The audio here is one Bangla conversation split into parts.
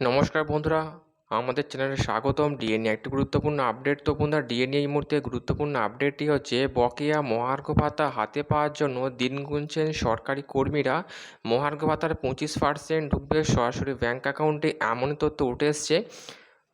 নমস্কার বন্ধুরা, আমাদের চ্যানেলে স্বাগতম। ডিএনএ একটি গুরুত্বপূর্ণ আপডেট। তো বন্ধুরা, ডিএনএ এই মুহূর্তে গুরুত্বপূর্ণ আপডেটটি হচ্ছে, বকেয়া মহার্ঘ ভাতা হাতে পাওয়ার জন্য দিন গুনছেন সরকারি কর্মীরা। মহার্ঘ ভাতার পঁচিশ পার্সেন্ট ঢুকবে সরাসরি ব্যাঙ্ক অ্যাকাউন্টে এমন তথ্য উঠে এসছে।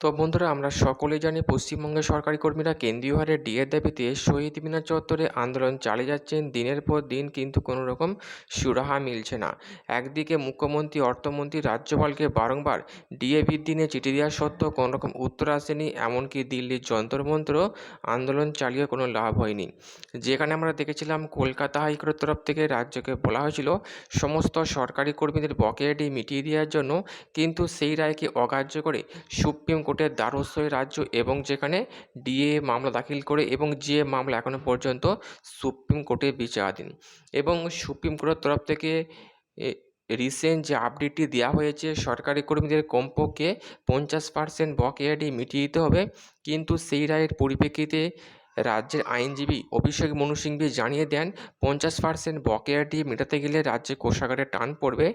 তো বন্ধুরা, আমরা সকলেই জানি পশ্চিমবঙ্গের সরকারি কর্মীরা কেন্দ্রীয় হারে ডিএর দাবিতে শহীদ মিনার চত্বরে আন্দোলন চালিয়ে যাচ্ছেন। দিনের পর দিন কিন্তু কোনো রকম সুরাহা মিলছে না। একদিকে মুখ্যমন্ত্রী, অর্থমন্ত্রী রাজ্যপালকে বারংবার ডিএ বৃদ্ধি নিয়ে চিঠি দেওয়া সত্ত্বেও কোনো রকম উত্তর আসেনি। এমনকি দিল্লির যন্ত্রমন্ত্র আন্দোলন চালিয়ে কোনো লাভ হয়নি। যেখানে আমরা দেখেছিলাম, কলকাতা হাইকোর্টের তরফ থেকে রাজ্যকে বলা হয়েছিল, সমস্ত সরকারি কর্মীদের বকেয়াটি মিটিয়ে দেওয়ার জন্য। কিন্তু সেই রায়কে অগ্রাহ্য করে সুপ্রিম কোর্টের দ্বারস্থ হয়ে রাজ্য এবং যেখানে ডিএ মামলা দাখিল করে এবং যে মামলা এখনও পর্যন্ত সুপ্রিম কোর্টে বিচারাধীন। এবং সুপ্রিম কোর্টের তরফ থেকে রিসেন্ট যে আপডেটটি দেওয়া হয়েছে, সরকারি কর্মীদের কমপক্ষে পঞ্চাশ পার্সেন্ট বকেয়াটি মিটিয়ে দিতে হবে। কিন্তু সেই রায়ের পরিপ্রেক্ষিতে রাজ্যের আইনজীবী অভিষেক মনু সিংভি জানিয়ে দেন, পঞ্চাশ পার্সেন্ট বকেয়াটি মেটাতে গেলে রাজ্যে কোষাগারে টান পড়বে।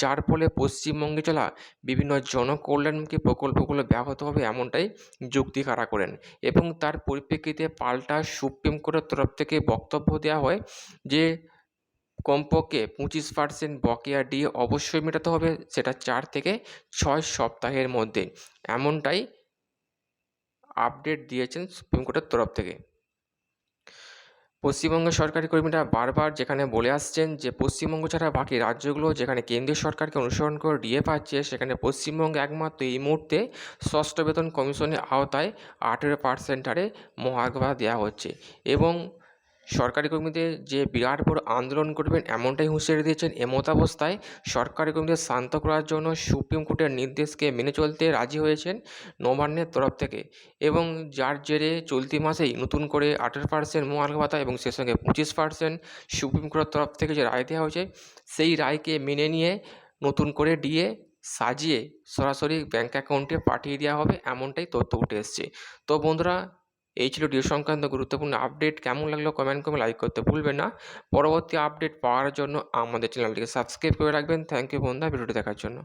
যার ফলে পশ্চিমবঙ্গে চলা বিভিন্ন জনকল্যাণমুখী প্রকল্পগুলো ব্যাহত হবে এমনটাই যুক্তি খাড়া করেন এবং তার পরিপ্রেক্ষিতে পাল্টা সুপ্রিম কোর্টের তরফ থেকে বক্তব্য দেওয়া হয় যে, কমপক্ষে পঁচিশ পার্সেন্ট বকেয়া ডিএ অবশ্যই মেটাতে হবে, সেটা চার থেকে ছয় সপ্তাহের মধ্যে। এমনটাই আপডেট দিয়েছেন সুপ্রিম কোর্টের তরফ থেকে। পশ্চিমবঙ্গের সরকারি কর্মীরা বারবার যেখানে বলে আসছেন যে পশ্চিমবঙ্গ ছাড়া বাকি রাজ্যগুলো যেখানে কেন্দ্রীয় সরকারকে অনুসরণ করে ডিএ পাচ্ছে, সেখানে পশ্চিমবঙ্গে একমাত্র এই মুহূর্তে ষষ্ঠ বেতন কমিশনের আওতায় আঠেরো পার্সেন্ট হারে মহার্ঘ দেওয়া হচ্ছে। এবং সরকারি কর্মীদের যে বিরাট বড় আন্দোলন করবেন, এমনটাই হুঁশিয়ারি দিয়েছেন এমতাবস্থায় সরকারি কর্মীদের শান্ত করার জন্য সুপ্রিম কোর্টের নির্দেশকে মেনে চলতে রাজি হয়েছেন নবান্নের তরফ থেকে। এবং যার জেরে চলতি মাসেই নতুন করে আঠেরো পার্সেন্ট মহার্ঘ ভাতা এবং সে সঙ্গে পঁচিশ পার্সেন্ট সুপ্রিম কোর্টের তরফ থেকে যে রায় দেওয়া হয়েছে, সেই রায়কে মেনে নিয়ে নতুন করে ডিএ সাজিয়ে সরাসরি ব্যাঙ্ক অ্যাকাউন্টে পাঠিয়ে দেওয়া হবে, এমনটাই তথ্য উঠে এসছে। তো বন্ধুরা এই ছিল ডিও সংক্রান্ত গুরুত্বপূর্ণ আপডেট। কেমন লাগল কমেন্ট করে লাইক করতে ভুলবেন না। পরবর্তী আপডেট পাওয়ার জন্য আমাদের চ্যানেলটিকে সাবস্ক্রাইব করে রাখবেন। থ্যাংক ইউ বন্ধুরা ভিডিওটি দেখার জন্য।